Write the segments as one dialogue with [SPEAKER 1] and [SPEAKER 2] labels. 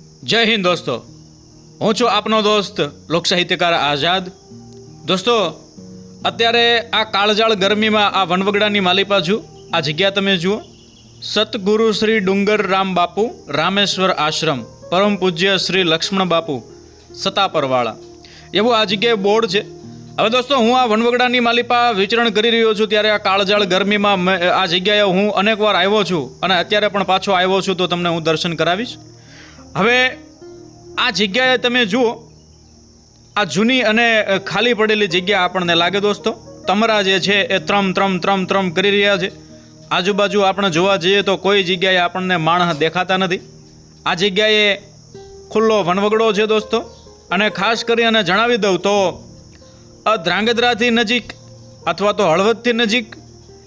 [SPEAKER 1] જય હિન્દ દોસ્તો. હું છું આપનો દોસ્ત લોક સાહિત્યકાર આઝાદ. દોસ્તો, અત્યારે આ કાળજાળ ગરમીમાં આ વનવગડાની માલિપા છું આ જગ્યા તમે જુઓ. સતગુરુ શ્રી ડુંગર રામ બાપુ, રામેશ્વર આશ્રમ, પરમ પૂજ્ય શ્રી લક્ષ્મણ બાપુ, સતાપરવાળા. એવું આ જગ્યાએ બોર્ડ છે. હવે દોસ્તો, હું આ વનવગડાની માલિપા વિચરણ કરી રહ્યો છું ત્યારે આ કાળજાળ ગરમીમાં આ જગ્યાએ હું અનેકવાર આવ્યો છું અને અત્યારે પણ પાછો આવ્યો છું તો તમને હું દર્શન કરાવીશ. હવે આ જગ્યાએ તમે જુઓ, આ જૂની અને ખાલી પડેલી જગ્યા આપણને લાગે દોસ્તો. તમરા જે છે એ ત્રમ ત્રમ ત્રમ ત્રમ કરી રહ્યા છે. આજુબાજુ આપણે જોવા જઈએ તો કોઈ જગ્યાએ આપણને માણસ દેખાતા નથી. આ જગ્યાએ ખુલ્લો વનવગડો છે દોસ્તો. અને ખાસ કરી અને જણાવી દઉં તો ધ્રાંગધ્રાથી નજીક અથવા તો હળવદથી નજીક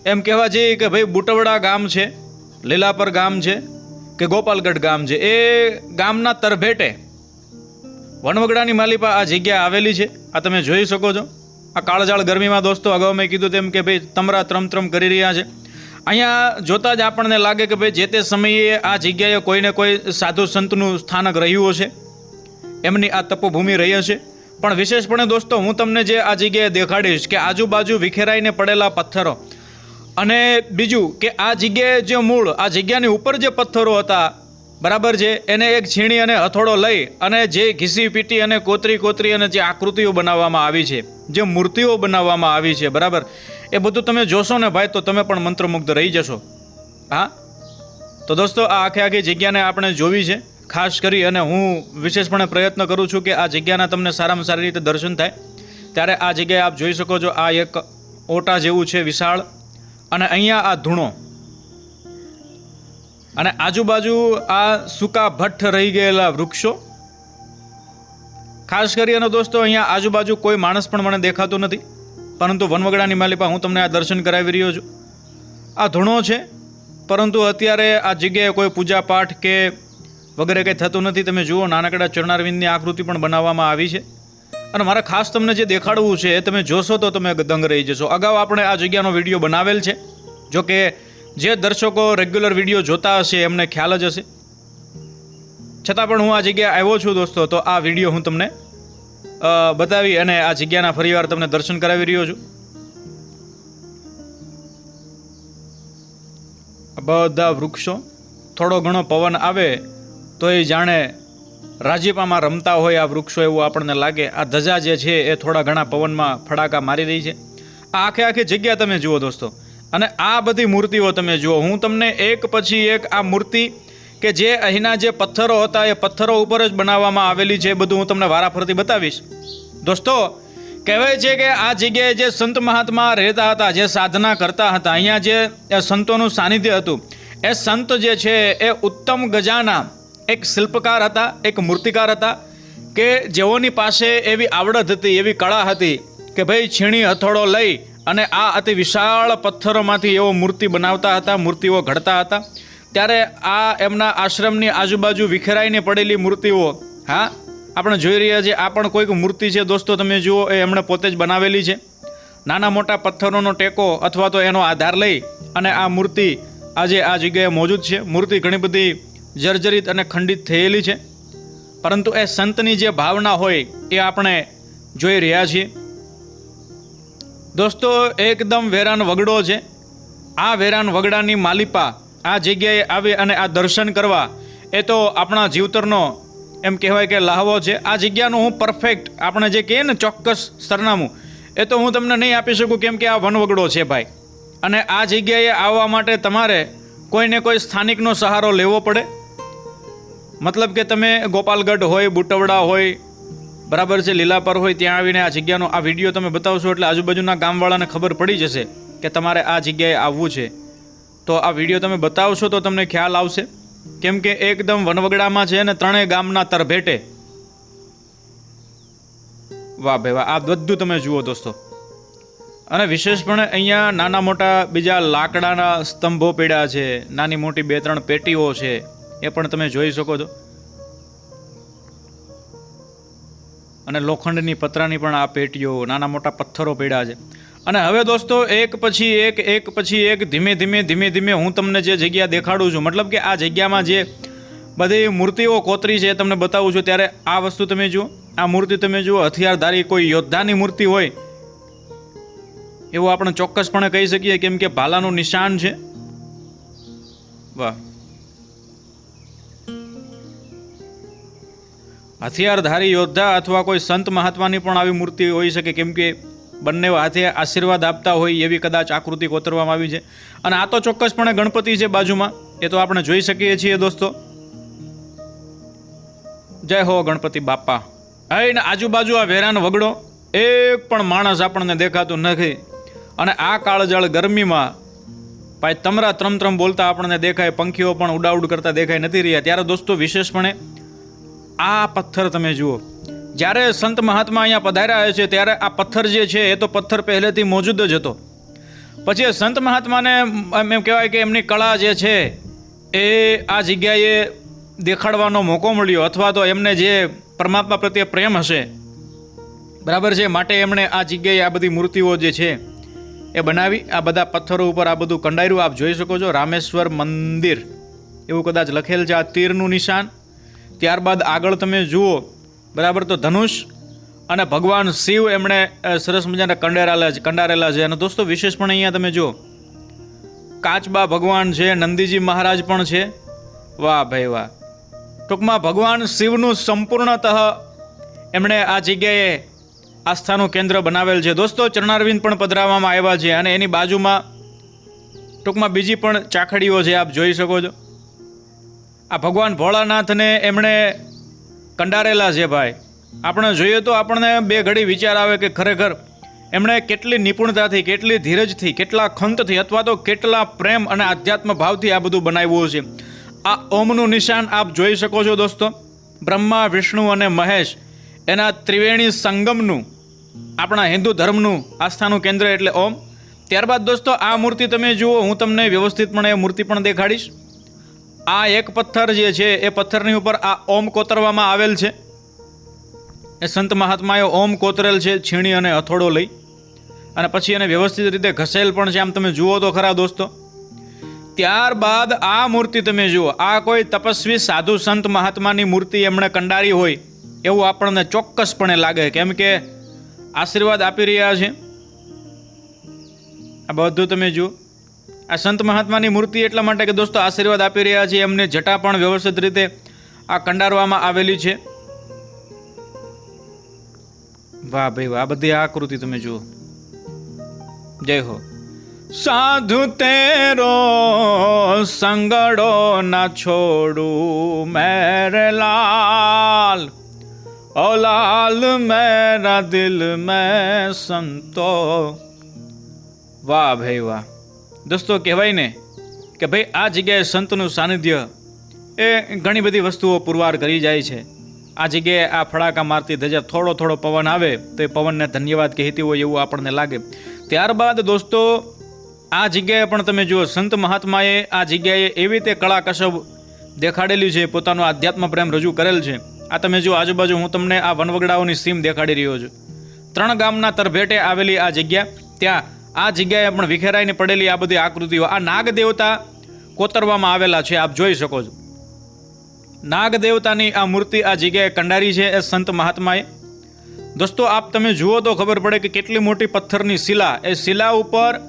[SPEAKER 1] એમ કહેવા જઈએ કે ભાઈ બુટવડા ગામ છે, લીલાપર ગામ છે. કે ગોપાલગઢ ગામ છે. એ ગામના તરભેટે વનવગડાની માલિપા આ જગ્યા આવેલી છે. આ તમે જોઈ શકો છો. આ કાળજાળ ગરમીમાં દોસ્તો, અગાઉ મેં કીધું તેમ કે ભાઈ તમરા ત્રમ ત્રમ કરી રહ્યા છે. અહીંયા જોતાં જ આપણને લાગે કે ભાઈ જે તે સમયે આ જગ્યાએ કોઈને કોઈ સાધુ સંતનું સ્થાનક રહ્યું હશે. એમની આ તપોભૂમિ રહી હશે. પણ વિશેષપણે દોસ્તો, હું તમને જે આ જગ્યાએ દેખાડીશ કે આજુબાજુ વિખેરાઈને પડેલા પથ્થરો અને બીજું કે આ જગ્યાએ જે મૂળ, આ જગ્યાની ઉપર જે પથ્થરો હતા, બરાબર છે, એને એક છીણી અને હથોડો લઈ અને જે ઘીસી પીટી અને કોતરી કોતરી અને જે આકૃતિઓ બનાવવામાં આવી છે, જે મૂર્તિઓ બનાવવામાં આવી છે, બરાબર? એ બધું તમે જોશો ને ભાઈ તો તમે પણ મંત્રમુગ્ધ રહી જશો. હા? તો દોસ્તો, આ આખે આખી જગ્યાને આપણે જોવી છે. ખાસ કરી અને હું વિશેષપણે પ્રયત્ન કરું છું કે આ જગ્યાના તમને સારામાં સારી રીતે દર્શન થાય. ત્યારે આ જગ્યાએ આપ જોઈ શકો છો, આ એક ઓટા જેવું છે, વિશાળ. અને અહીંયા આ ધૂણો. અને આજુબાજુ આ સૂકા ભઠ્ઠ રહી ગયેલા વૃક્ષો. ખાસ કરી અને દોસ્તો, અહીંયા આજુબાજુ કોઈ માણસ પણ મને દેખાતો નથી. પરંતુ વનવગડાની માલિપા હું તમને આ દર્શન કરાવી રહ્યો છું. આ ધૂણો છે, પરંતુ અત્યારે આ જગ્યાએ કોઈ પૂજા પાઠ કે વગેરે કંઈ થતું નથી. તમે જુઓ, નાનકડા ચરણારવિંદની આકૃતિ પણ બનાવવામાં આવી છે. અને મારે ખાસ તમને જે દેખાડવું છે, એ તમે જોશો તો તમે દંગ રહી જશો. અગાઉ આપણે આ જગ્યાનો વીડિયો બનાવેલ છે. જો કે જે દર્શકો રેગ્યુલર વીડિયો જોતા હશે, એમને ખ્યાલ જ હશે. છતાં પણ હું આ જગ્યાએ આવ્યો છું દોસ્તો, તો આ વીડિયો હું તમને બતાવી અને આ જગ્યાના ફરીવાર તમને દર્શન કરાવી રહ્યો છું. બધા વૃક્ષો, થોડો ઘણો પવન આવે તો એ જાણે રાજીપામાં રમતા હોય આ વૃક્ષો એવું આપણને લાગે. આ ધજા જે છે, એ થોડા ઘણા પવનમાં ફડાકા મારી રહી છે. આ આખે આખી જગ્યા તમે જુઓ દોસ્તો. અને આ બધી મૂર્તિઓ તમે જુઓ. હું તમને એક પછી એક આ મૂર્તિ કે જે અહીંના જે પથ્થરો હતા, એ પથ્થરો ઉપર જ બનાવવામાં આવેલી છે એ બધું હું તમને વારાફરતી બતાવીશ. દોસ્તો, કહેવાય છે કે આ જગ્યાએ જે સંત મહાત્મા રહેતા હતા, જે સાધના કરતા હતા, અહીંયા જે સંતોનું સાનિધ્ય હતું, એ સંત જે છે એ ઉત્તમ ગજાના એક શિલ્પકાર હતા, એક મૂર્તિકાર હતા, કે જેઓની પાસે એવી આવડત હતી, એવી કળા હતી કે ભાઈ છીણી, હથોડો લઈ અને આ અતિ વિશાળ પથ્થરોમાંથી એવો મૂર્તિ બનાવતા હતા, મૂર્તિઓ ઘડતા હતા. ત્યારે આ એમના આશ્રમની આજુબાજુ વિખેરાઈને પડેલી મૂર્તિઓ, હા, આપણે જોઈ રહ્યા છીએ, આ પણ કોઈક મૂર્તિ છે દોસ્તો, તમે જુઓ, એ એમણે પોતે જ બનાવેલી છે. નાના મોટા પથ્થરોનો ટેકો અથવા તો એનો આધાર લઈ અને આ મૂર્તિ આજે આ જગ્યાએ મોજૂદ છે. મૂર્તિ ઘણી બધી જર્જરિત અને ખંડિત થયેલી છે. પરંતુ એ સંતની જે ભાવના હોય એ આપણે જોઈ રહ્યા છીએ. દોસ્તો, એકદમ વેરાન વગડો છે. આ વેરાન વગડાની માલિપા આ જગ્યાએ આવી અને આ દર્શન કરવા. એ તો આપણા જીવતરનો એમ કહેવાય કે લાહવો છે. આ જગ્યાનું હું પરફેક્ટ આપણે જે કહીએ ને ચોક્કસ સરનામું, એ તો હું તમને નહીં આપી શકું કેમ કે આ વનવગડો છે ભાઈ. અને આ જગ્યાએ આવવા માટે તમારે કોઈને કોઈ સ્થાનિકનો સહારો લેવો પડે. મતલબ કે તમે ગોપાલગઢ હોય, બુટવડા હોય બરાબર છે લીલાપર હોય ત્યાં આવીને આ જગ્યાનો આ વીડિયો તમે બતાવશો એટલે આજુબાજુના ગામવાળાને ખબર પડી જશે કે તમારે આ જગ્યાએ આવવું છે. તો આ વીડિયો તમે બતાવશો તો તમને ખ્યાલ આવશે. કેમ કે એકદમ વનવગડામાં છે ને ત્રણેય ગામના તરભેટે વાહ ભાઈ વાહ, આ બધું તમે જુઓ દોસ્તો. અને વિશેષપણે અહીંયા નાના મોટા બીજા લાકડાના સ્તંભો પીડા છે, નાની મોટી બે ત્રણ પેટીઓ છે, એ પણ તમે જોઈ શકો છો. અને લોખંડની પતરાની પણ આ પેટીઓ, નાના મોટા પથ્થરો પડ્યા છે. અને હવે દોસ્તો, એક પછી એક એક પછી એક, ધીમે ધીમે ધીમે ધીમે હું તમને જે જગ્યા દેખાડું છું, મતલબ કે આ જગ્યામાં જે બધી મૂર્તિઓ કોતરી છે તમને બતાવું છું, ત્યારે આ વસ્તુ તમે જુઓ, આ મૂર્તિ તમે જુઓ, હથિયારધારી કોઈ યોદ્ધાની મૂર્તિ હોય, એવું આપણે ચોક્કસપણે કહી શકીએ, કેમ કે ભાલાનું નિશાન છે. વાહ. હથિયારધારી યોદ્ધા અથવા કોઈ સંત મહાત્માની પણ આવી મૂર્તિ હોઈ શકે, કેમ કે બંને હાથે આશીર્વાદ આપતા હોય એવી કદાચ આકૃતિ કોતરવામાં આવી છે. અને આ તો ચોક્કસપણે ગણપતિ છે બાજુમાં, એ તો આપણે જોઈ શકીએ છીએ દોસ્તો. જય હો ગણપતિ બાપા હઈ ને આજુબાજુ આ વેરાન વગડો, એક પણ માણસ આપણને દેખાતું નથી. અને આ કાળજાળ ગરમીમાં ભાઈ તમરા ત્રમ ત્રમ બોલતા આપણને દેખાય, પંખીઓ પણ ઉડાઉડ કરતા દેખાય નથી રહ્યા. ત્યારે દોસ્તો વિશેષપણે આ પથ્થર તમે જુઓ. જ્યારે સંત મહાત્મા અહીંયા પધાર્યા છે, ત્યારે આ પથ્થર જે છે, એ તો પથ્થર પહેલેથી મોજૂદ જ હતો. પછી સંત મહાત્માને એમ કહેવાય કે એમની કળા જે છે, એ આ જગ્યાએ દેખાડવાનો મોકો મળ્યો, અથવા તો એમને જે પરમાત્મા પ્રત્યે પ્રેમ હશે, બરાબર છે, માટે એમણે આ જગ્યાએ આ બધી મૂર્તિઓ જે છે, એ બનાવી. આ બધા પથ્થરો ઉપર આ બધું કંડાર્યું. આપ જોઈ શકો છો, રામેશ્વર મંદિર. એવું કદાચ લખેલ છે, આ તીરનું નિશાન. ત્યારબાદ આગળ તમે જુઓ, બરાબર તો ધનુષ અને ભગવાન શિવ એમણે સરસ મજાના કંડારેલા છે કંડારેલા છે. અને દોસ્તો વિશેષ પણ અહીંયા તમે જુઓ, કાચબા ભગવાન છે, નંદીજી મહારાજ પણ છે. વાહ ભાઈ વાહ. ટૂંકમાં ભગવાન શિવનું સંપૂર્ણતઃ એમણે આ જગ્યાએ આસ્થાનું કેન્દ્ર બનાવેલ છે. દોસ્તો, ચરણારવિંદ પણ પધરાવવામાં આવ્યા છે. અને એની બાજુમાં ટૂંકમાં બીજી પણ ચાખડીઓ છે, આપ જોઈ શકો છો. આ ભગવાન ભોળાનાથને એમણે કંડારેલા છે ભાઈ. આપણે જોઈએ તો આપણને બે ઘડી વિચાર આવે કે ખરેખર એમણે કેટલી નિપુણતાથી, કેટલી ધીરજથી, કેટલા ખંતથી અથવા તો કેટલા પ્રેમ અને આધ્યાત્મ ભાવથી આ બધું બનાવ્યું છે. આ ઓમનું નિશાન આપ જોઈ શકો છો દોસ્તો. બ્રહ્મા, વિષ્ણુ અને મહેશ એના ત્રિવેણી સંગમનું, આપણા હિન્દુ ધર્મનું આસ્થાનું કેન્દ્ર એટલે ઓમ. ત્યારબાદ દોસ્તો આ મૂર્તિ તમે જુઓ, હું તમને વ્યવસ્થિતપણે એ મૂર્તિ પણ દેખાડીશ. આ એક પથ્થર જે છે, એ પથ્થરની ઉપર આ ઓમ કોતરવામાં આવેલ છે. એ સંત મહાત્માએ ઓમ કોતરેલ છે, છીણી અને હથોડો લઈ. અને પછી એને વ્યવસ્થિત રીતે ઘસેલ પણ છે, આમ તમે જુઓ તો ખરા દોસ્તો. ત્યારબાદ આ મૂર્તિ તમે જુઓ, આ કોઈ તપસ્વી સાધુ સંત મહાત્માની મૂર્તિ એમણે કંડારી હોય, એવું આપણને ચોક્કસપણે લાગે, કેમ કે આશીર્વાદ આપી રહ્યા છે. આ બધું તમે જુઓ. આ સંત મહાત્માની મૂર્તિ એટલા માટે કે દોસ્તો આશીર્વાદ આપી રહ્યા છે, એમને જટા પણ વ્યવસ્થિત રીતે આ કંડારવામાં આવેલી છે. વાહ ભાઈ વાહ બધી આકૃતિ તમે જુઓ. જય હો. સાધુ તેરો સંગડો ના છોડું, મેરે લાલ. ઓ લાલ, મેરા દિલ મેં સંતો. વાહ ભાઈ વાહ. દોસ્તો કહેવાય ને કે ભાઈ આ જગ્યાએ સંતનું સાનિધ્ય એ ઘણી બધી વસ્તુઓ પુરવાર કરી જાય છે. આ જગ્યાએ આ ફડાકા મારતી ધજા થોડો થોડો પવન આવે તો એ પવનને ધન્યવાદ કહેતી હોય એવું આપણને લાગે. ત્યારબાદ દોસ્તો, આ જગ્યાએ પણ તમે જુઓ સંત મહાત્માએ આ જગ્યાએ એવી રીતે કળા કસબ દેખાડેલી છે, પોતાનો આધ્યાત્મ પ્રેમ રજૂ કરેલ છે. આ તમે જુઓ આજુબાજુ હું તમને આ વનવગડાઓની સીમ દેખાડી રહ્યો છું. ત્રણ ગામના તરભેટે આવેલી આ જગ્યા, ત્યાં આ જગ્યાએ પણ વિખેરાઈને પડેલી આ બધી આકૃતિઓ આ નાગ દેવતા કોતરવામાં આવેલા છે, આપ જોઈ શકો છો. નાગ દેવતાની આ મૂર્તિ આ જગ્યાએ કંડારી છે, એ સંત મહાત્માએ. દોસ્તો, આપ તમે જુઓ તો ખબર પડે કે કેટલી મોટી પથ્થરની શિલા. એ શિલા ઉપર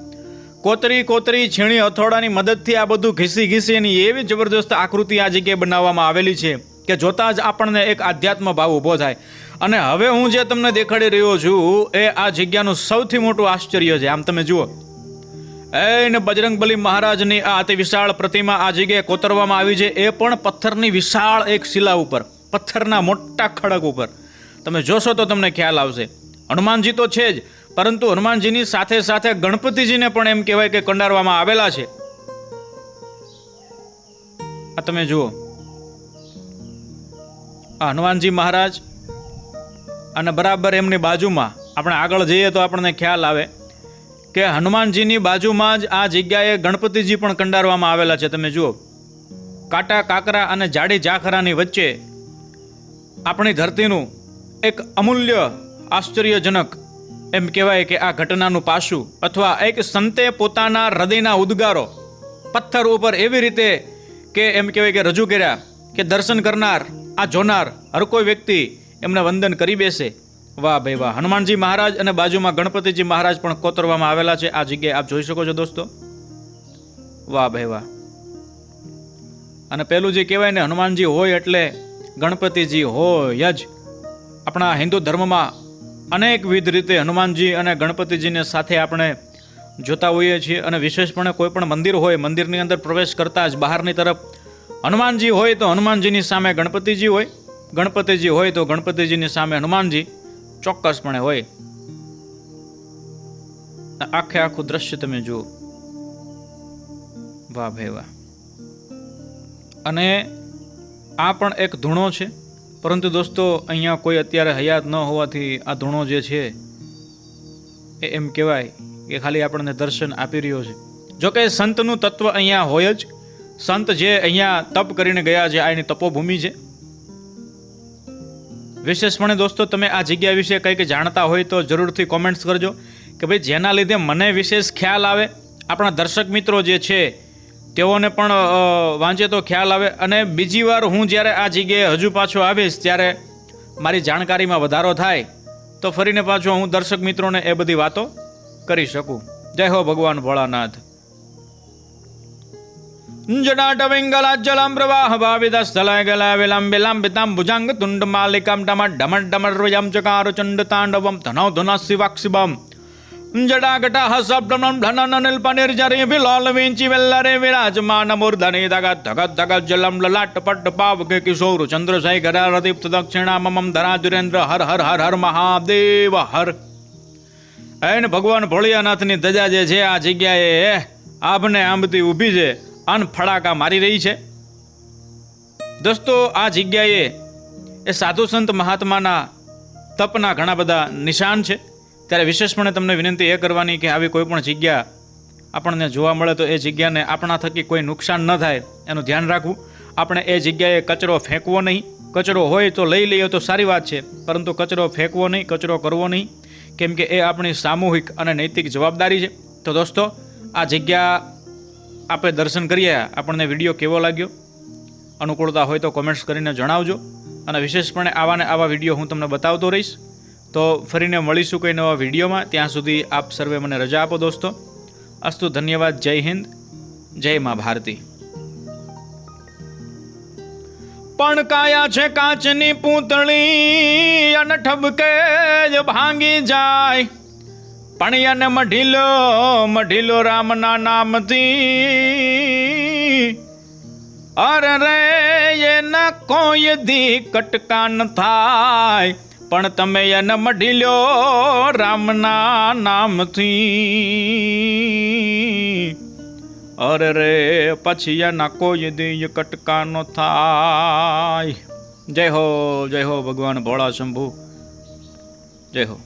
[SPEAKER 1] કોતરી કોતરી છીણી હથોડાની મદદથી આ બધું ઘીસી ઘીસી એની એવી જબરદસ્ત આકૃતિ આ જગ્યાએ બનાવવામાં આવેલી છે કે જોતાં જ આપણને એક આધ્યાત્મ ભાવ ઊભો થાય. અને હવે હું જે તમને દેખાડી રહ્યો છું, એ આ જગ્યાનું સૌથી મોટું આશ્ચર્ય છે. આમ તમે જુઓ. એને બજરંગબલી મહારાજની આ અતિ વિશાળ પ્રતિમા આ જગ્યાએ કોતરવામાં આવી છે. એ પણ પથ્થરની વિશાળ એક શિલા ઉપર, પથ્થરના મોટા ખડક ઉપર. તમે જોશો તો તમને ખ્યાલ આવશે. હનુમાનજી તો છે જ, પરંતુ હનુમાનજીની સાથે સાથે ગણપતિજીને પણ એમ કહેવાય કે કંડારવામાં આવેલા છે. આ તમે જુઓ. હનુમાનજી મહારાજ અને બરાબર એમની બાજુમાં, આપણે આગળ જઈએ તો આપણને ખ્યાલ આવે કે હનુમાનજીની બાજુમાં જ આ જગ્યાએ ગણપતિજી પણ કંડારવામાં આવેલા છે. તમે જુઓ, કાટા કાકરા અને જાડી જાખરાની વચ્ચે આપણી ધરતીનું એક અમૂલ્ય આશ્ચર્યજનક એમ કહેવાય કે આ ઘટનાનું પાસું અથવા એક સંતે પોતાના હૃદયના ઉદ્ગારો પથ્થર ઉપર એવી રીતે કે એમ કહેવાય કે રજૂ કર્યા કે દર્શન કરનાર, આ જોનાર હર કોઈ વ્યક્તિ એમને વંદન કરી બેસે. વાહ ભાઈ વાહ. હનુમાનજી મહારાજ અને બાજુમાં ગણપતિજી મહારાજ પણ કોતરવામાં આવેલા છે. આ જગ્યાએ આપ જોઈ શકો છો દોસ્તો. વાહ ભાઈ વાહ. અને પેલું જે કહેવાય ને હનુમાનજી હોય એટલે ગણપતિજી હોય જ. આપણા હિન્દુ ધર્મમાં અનેકવિધ રીતે હનુમાનજી અને ગણપતિજીને સાથે આપણે જોતા હોઈએ છીએ અને વિશેષપણે કોઈ પણ મંદિર હોય, મંદિરની અંદર પ્રવેશ કરતા જ બહારની તરફ હનુમાનજી હોય તો હનુમાનજીની સામે ગણપતિજી હોય. ગણપતિજી હોય તો ગણપતિજીની સામે હનુમાનજી ચોક્કસપણે હોય. આખે આખું દ્રશ્ય તમે જુઓ. વાહ ભાઈ વાહ. અને આ પણ એક ધૂણો છે. પરંતુ દોસ્તો, અહીંયા કોઈ અત્યારે હયાત ન હોવાથી આ ધૂણો જે છે, એ એમ કહેવાય કે ખાલી આપણને દર્શન આપી રહ્યો છે. જોકે સંતનું તત્વ અહીંયા હોય જ. સંત જે અહીંયા તપ કરીને ગયા છે, આ એની તપોભૂમિ છે. વિશેષપણે દોસ્તો, તમે આ જગ્યા વિશે કંઈક જાણતા હોય તો જરૂરથી કોમેન્ટ્સ કરજો કે ભાઈ, જેના લીધે મને વિશેષ ખ્યાલ આવે. આપણા દર્શક મિત્રો જે છે, તેઓને પણ વાંચે તો ખ્યાલ આવે. અને બીજી વાર હું જ્યારે આ જગ્યાએ હજુ પાછો આવીશ, ત્યારે મારી જાણકારીમાં વધારો થાય, તો ફરીને પાછો હું દર્શક મિત્રોને એ બધી વાતો કરી શકું. જય હો ભગવાન ભોળાનાથ. તાંડવમ ધનૌ ધુનઃ શિવાક્ષિબમ જડાગટ હસબ્દમમ ધનન નિલ્પનિર્જરી વિલોલ વિંચી વેલ્લરે વિરાજમાન મૂર્ધની ધગત ધગત ધગત જલમ લલાટ પટ પાવક કિશોર ચંદ્રશય ગરારદીપ્ત દક્ષિણામમ ધરાજુરેન્દ્ર હર હર હર હર મહાદેવ હર એને ભગવાન ભોળિયાનાથની ધજા જે છે આ જગ્યાએ આપને આંબતી ઊભી છે અન ફડાકા મારી રહી છે? દોસ્તો, આ જગ્યાએ એ સાધુ સંત મહાત્માના તપના ઘણા બધા નિશાન છે. ત્યારે વિશેષપણે તમને વિનંતી એ કરવાની કે આવી કોઈ પણ જગ્યા આપણને જોવા મળે તો એ જગ્યાને આપણા થકી કોઈ નુકસાન ન થાય, એનું ધ્યાન રાખવું. આપણે એ જગ્યાએ કચરો ફેંકવો નહીં. કચરો હોય તો લઈ લઈએ તો સારી વાત છે, પરંતુ કચરો ફેંકવો નહીં, કચરો કરવો નહીં. કેમ કે એ આપણી સામૂહિક અને નૈતિક જવાબદારી છે. તો દોસ્તો, આ જગ્યા આપણે દર્શન કરીએ, આપણને વીડિયો કેવો લાગ્યો? અનુકૂળતા હોય તો કોમેન્ટ્સ કરીને જણાવજો. અને વિશેષપણે આવા ને આવા વીડિયો હું તમને બતાવતો રહીશ. તો ફરીને મળીશું કોઈ નવા વિડીયોમાં. ત્યાં સુધી આપ સર્વે મને રજા આપો દોસ્તો. અસ્તુ ધન્યવાદ, જય હિન્દ, જય મા ભારતી. પણ કાયા છે કાચની પૂતળી અને ઠબકે ભાંગી જાય. પણ એને મઢીલો મઢીલો રામના નામથી. અરે રે, એના કોઈ દી કટકા ન થાય, પણ તમે એને મઢી લ્યો રામના નામથી. અરે રે, પછી એના કોઈ દી કટકા ન થાય. જય હો જય હો ભગવાન ભોળા શંભુ. જય હો.